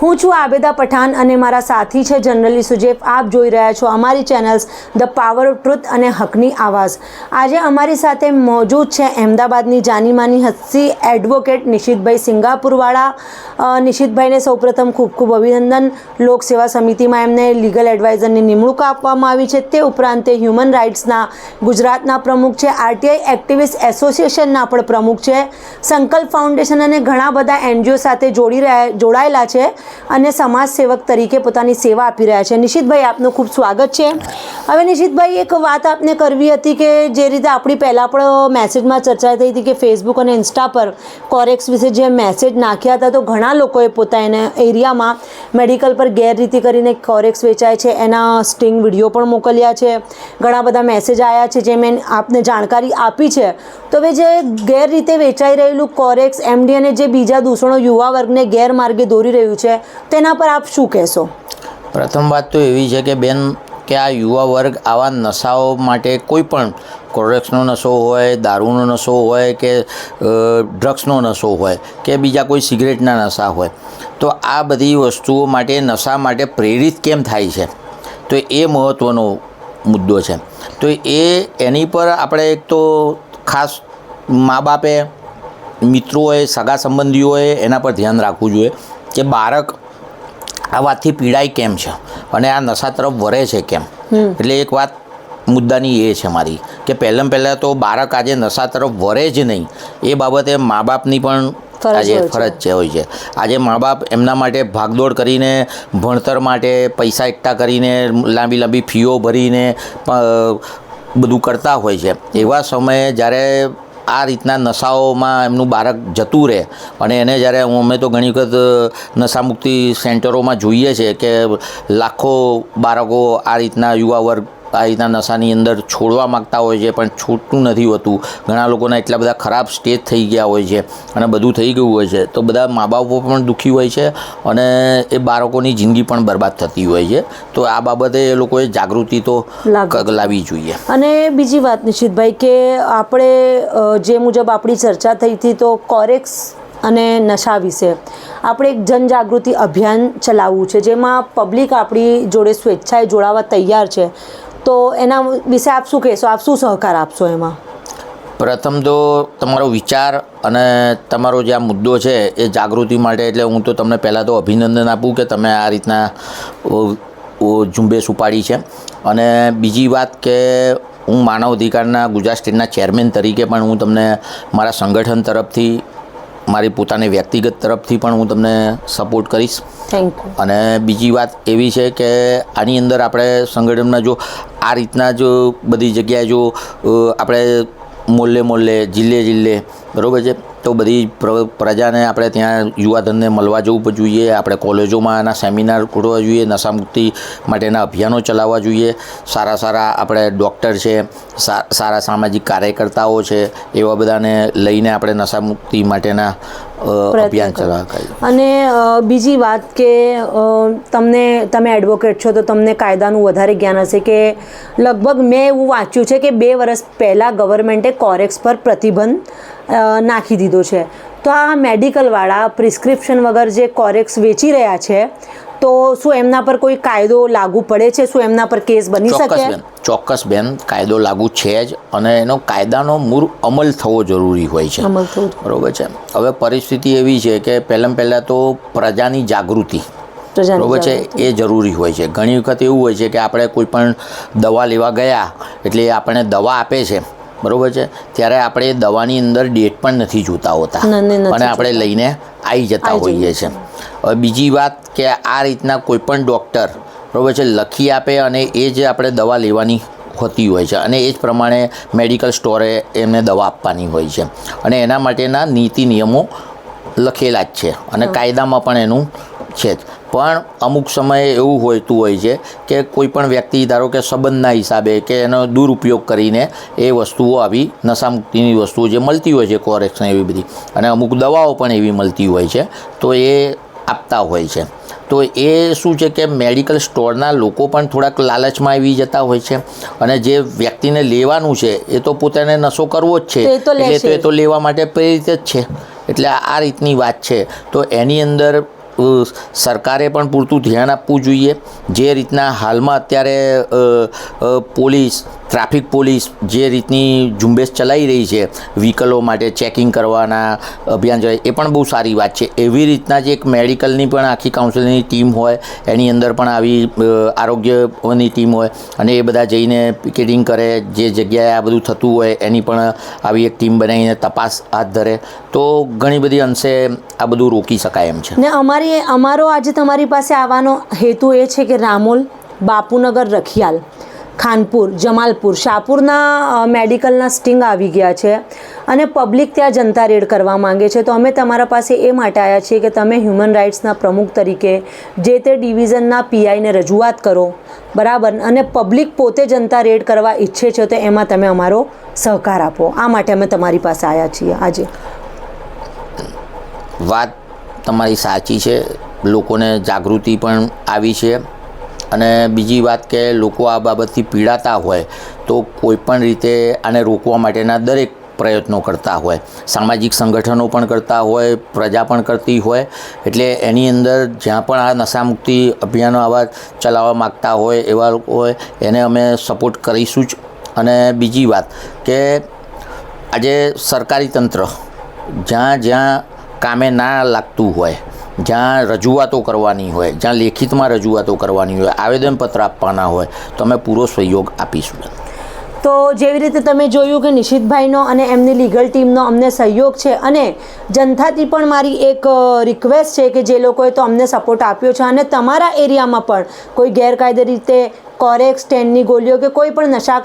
હું છું આબેદા પઠાણ અને મારા સાથી છે જનરલી સુજેફ આપ જોઈ રહ્યા છો અમારી channels the power of truth અને હકની આવાઝ આજે અમારી સાથે મોજૂદ છે અહેમદાબાદની જાનીમાની હસ્સી એડવોકેટ નિશિતભાઈ સિંગાપુરવાળા. નિશિતભાઈને સૌપ્રથમ ખૂબ ખૂબ અભિનંદન. લોકસેવા સમિતિમાં એમને લીગલ એડવાઇઝરની નિમણૂક આપવામાં આવી છે. તે ઉપરાંત તે હ્યુમન રાઇટ્સના ગુજરાતના પ્રમુખ છે. આરટીઆઈ એક્ટિવિસ્ટ એસોસિએશનના પણ પ્રમુખ છે. સંકલ્પ ફાઉન્ડેશન અને ઘણા બધા એનજીઓ સાથે જોડી રહ્યા, જોડાયેલા છે. અને સમાજ સેવક તરીકે પોતાની સેવા આપી રહ્યા છે. નિશિતભાઈ, આપનું ખૂબ સ્વાગત છે. હવે નિશિતભાઈ, એક વાત આપને કરવી હતી કે જે રીતે આપણી પહેલાં પણ મેસેજમાં ચર્ચા થઈ હતી કે ફેસબુક અને ઇન્સ્ટા પર કોરેક્સ વિશે જે મેસેજ નાખ્યા હતા, તો ઘણા લોકોએ પોતાના એરિયામાં મેડિકલ પર ગેરરીતિ કરીને કોરેક્સ વેચાય છે. એના સ્ટિંગ વીડિયો પણ મોકલ્યા છે. ઘણા બધા મેસેજ આવ્યા છે જે મેં આપને જાણકારી આપી છે. તો હવે જે ગેરરીતે વેચાઈ રહેલું કોરેક્સ એમડી અને જે બીજા દૂષણો યુવા વર્ગને ગેરમાર્ગે દોરી રહ્યું છે તેના પર આપ શું કહેશો? પ્રથમ વાત તો એવી છે કે બેન, કે આ યુવા વર્ગ આવા નશાઓ માટે કોઈ પણ કોરેક્સનો નશો હોય દારૂનો નશો હોય કે ડ્રગ્સનો નશો હોય કે બીજા કોઈ સિગરેટના નશા હોય, તો આ બધી વસ્તુઓ માટે, નશા માટે પ્રેરિત કેમ થાય છે? તો એ મહત્ત્વનો મુદ્દો છે. તો એ, એની પર આપણે એક તો ખાસ મા બાપે મિત્રોએ સગા સંબંધીઓએ એના પર ધ્યાન રાખવું જોઈએ કે બાળક આ વાતથી પીડાય કેમ છે? અને આ નશા તરફ વરે છે કેમ? એટલે એક વાત મુદ્દાની એ છે મારી કે પહેલાં પહેલાં તો બાળક આજે નશા તરફ વરે જ નહીં. એ બાબતે મા બાપની પણ આજે ફરજ છે હોય છે. આજે મા બાપ એમના માટે ભાગદોડ કરીને ભણતર માટે પૈસા એકઠા કરીને લાંબી લાંબી ફીઓ ભરીને બધું કરતા હોય છે. એવા સમયે જ્યારે આ રીતના નશાઓમાં એમનું બાળક જતું રહે. અને એને જ્યારે અમે તો ઘણી વખત નશામુક્તિ સેન્ટરોમાં જોઈએ છે કે લાખો બાળકો આ રીતના યુવા વર્ગ આ રીતના નશાની અંદર છોડવા માગતા હોય છે પણ છૂટતું નથી હોતું. ઘણા લોકોના એટલા બધા ખરાબ સ્ટેજ થઈ ગયા હોય છે અને બધું થઈ ગયું હોય છે. તો બધા મા બાપો પણ દુઃખી હોય છે અને એ બાળકોની જિંદગી પણ બરબાદ થતી હોય છે. તો આ બાબતે એ લોકોએ જાગૃતિ તો લાવવી જોઈએ. અને બીજી વાત નિશિતભાઈ કે આપણે જે મુજબ આપણી ચર્ચા થઈ હતી તો કોરેક્સ અને નશા વિશે. આપણે એક જનજાગૃતિ અભિયાન ચલાવવું છે જેમાં પબ્લિક આપણી જોડે સ્વેચ્છાએ જોડાવા તૈયાર છે. તો એના વિશે આપ શું કહેશો? આપ શું સહકાર આપશો એમાં? પ્રથમ તો તમારો વિચાર અને તમારો જે આ મુદ્દો છે એ જાગૃતિ માટે, એટલે હું તો તમને પહેલાં તો અભિનંદન આપું કે તમે આ રીતના ઝુંબેશ ઉપાડી છે. અને બીજી વાત કે હું માનવ અધિકારના ગુજરાત સ્ટેટના ચેરમેન તરીકે પણ હું તમને મારા સંગઠન તરફથી મારી પોતાની વ્યક્તિગત તરફથી પણ હું તમને સપોર્ટ કરીશ. થેન્ક યુ અને બીજી વાત એવી છે કે આની અંદર આપણે સંગઠનમાં જો આ રીતના જો બધી જગ્યાએ જો આપણે મોલ્લે મોલ્લે જિલ્લે જિલ્લે બરાબર છે? તો બધી પ્ર- પ્રજાને આપણે ત્યાં યુવાધનને મળવા જવું જોઈએ. આપણે કોલેજોમાં એના સેમિનાર ખોલવા જોઈએ નશામુક્તિ માટેના અભિયાનો ચલાવવા જોઈએ. સારા સારા આપણે ડૉક્ટર છે સારા સામાજિક કાર્યકર્તાઓ છે એવા બધાને લઈને આપણે નશામુક્તિ માટેના અભિયાન ચલાવવા અને બીજી વાત કે તમને તમે એડવોકેટ છો તો તમને કાયદાનું વધારે જ્ઞાન હશે કે લગભગ મેં એવું વાંચ્યું છે કે બે વર્ષ પહેલાં ગવર્મેન્ટે કોરેક્સ પર પ્રતિબંધ નાખી દીધો છે. તો આ મેડિકલવાળા પ્રિસ્ક્રિપ્શન વગર જે કોરેક્સ વેચી રહ્યા છે તો શું એમના પર કોઈ કાયદો લાગુ પડે છે? શું એમના પર કેસ બની શકે? બેન ચોક્કસ બેન કાયદો લાગુ છે જ અને એનો કાયદાનો મૂળ અમલ થવો જરૂરી હોય છે. અમલ થવો બરોબર છે. હવે પરિસ્થિતિ એવી છે કે પહેલાં પહેલાં તો પ્રજાની જાગૃતિ બરોબર છે એ જરૂરી હોય છે. ઘણી વખત એવું હોય છે કે આપણે કોઈ પણ દવા લેવા ગયા એટલે આપણે દવા આપે છે. બરોબર છે? ત્યારે આપણે દવાની અંદર ડેટ પણ નથી જોતા હોતા. અને આપણે લઈને આવી જતા હોઈએ છીએ. હવે બીજી વાત કે આ રીતના કોઈ પણ ડૉક્ટર બરોબર છે લખી આપે અને એ જ આપણે દવા લેવાની હોતી હોય છે અને એ જ પ્રમાણે મેડિકલ સ્ટોરે એમને દવા આપવાની હોય છે. અને એના માટેના નીતિ નિયમો લખેલા જ છે. અને કાયદામાં પણ એનું છે જ. પણ અમુક સમયે એવું હોતું હોય છે કે કોઈ પણ વ્યક્તિ ધારો કે સંબંધના હિસાબે કે એનો દુરુપયોગ કરીને એ વસ્તુઓ આવી નશામુક્તિની વસ્તુઓ જે મળતી હોય છે કોરેક્શન એવી બધી. અને અમુક દવાઓ પણ એવી મળતી હોય છે તો એ આપતા હોય છે. તો એ શું છે કે મેડિકલ સ્ટોરના લોકો પણ થોડાક લાલચમાં આવી જતા હોય છે. અને જે વ્યક્તિને લેવાનું છે એ તો પોતાને નશો કરવો જ છે. એટલે તો એ તો લેવા માટે પ્રેરિત જ છે. એટલે આ રીતની વાત છે. તો એની અંદર સરકારે પણ પૂરતું ધ્યાન આપવું જોઈએ. જે રીતના હાલમાં અત્યારે પોલીસ ટ્રાફિક પોલીસ જે રીતની ઝુંબેશ ચલાવી રહી છે, વ્હીકલો માટે ચેકિંગ કરવાના અભિયાન ચલાવી એ પણ બહુ સારી વાત છે. એવી રીતના જ એક મેડિકલની પણ આખી કાઉન્સિલિંગની ટીમ હોય, એની અંદર પણ આવી આરોગ્યની ટીમ હોય, અને એ બધા જઈને પિકેટિંગ કરે, જે જગ્યાએ આ બધું થતું હોય, એની પણ આવી એક ટીમ બનાવીને તપાસ હાથ ધરે, તો ઘણી બધી અંશે આ બધું રોકી શકાય એમ છે. ને અમારી, અમારો આજે તમારી પાસે આવવાનો હેતુ એ છે કે રામોલ બાપુનગર રખિયાલ. ખાનપુર, જમાલપુર. શાહપુરના મેડિકલના સ્ટિંગ આવી ગયા છે અને પબ્લિક ત્યાં જનતા રેડ કરવા માંગે છે. તો અમે તમારા પાસે એ માટે આવ્યા છીએ કે તમે હ્યુમન રાઇટ્સના પ્રમુખ તરીકે જે તે ડિવિઝનના પીઆઈને રજૂઆત કરો. બરાબર? અને પબ્લિક પોતે જનતા રેડ કરવા ઈચ્છે છે તો એમાં તમે અમારો સહકાર આપો. આ માટે અમે તમારી પાસે આવ્યા છીએ આજે. વાત તમારી સાચી છે. લોકોને જાગૃતિ પણ આવી છે. અને બીજી વાત કે લોકો આ બાબતથી પીડાતા હોય તો કોઈ પણ રીતે આને રોકવા માટેના દરેક પ્રયત્નો કરતા હોય. સામાજિક સંગઠનો પણ કરતા હોય, પ્રજા પણ કરતી હોય. એટલે એની અંદર જ્યાં પણ આ નશામુક્તિ અભિયાનો આવા ચલાવવા માગતા હોય એવા લોકો હોય, એને અમે સપોર્ટ કરીશું જ. અને બીજી વાત કે આજે સરકારી તંત્ર જ્યાં જ્યાં કામે ના લાગતું હોય જ્યાં રજૂઆતો કરવાની હોય, જ્યાં લેખિતમાં રજૂઆતો કરવાની હોય, આવેદનપત્ર આપવાના હોય તો અમે પૂરો સહયોગ આપીશું. તો જેવી રીતે તમે જોયું કે નિશિતભાઈનો અને એમની લીગલ ટીમનો અમને સહયોગ છે અને જનતાથી પણ મારી એક રિક્વેસ્ટ છે કે જે લોકોએ તો અમને સપોર્ટ આપ્યો છે અને તમારા એરિયામાં પણ કોઈ ગેરકાયદે રીતે કોરેક્સ સ્ટેન્ડની ગોળીઓ કે કોઈ પણ નશાકાર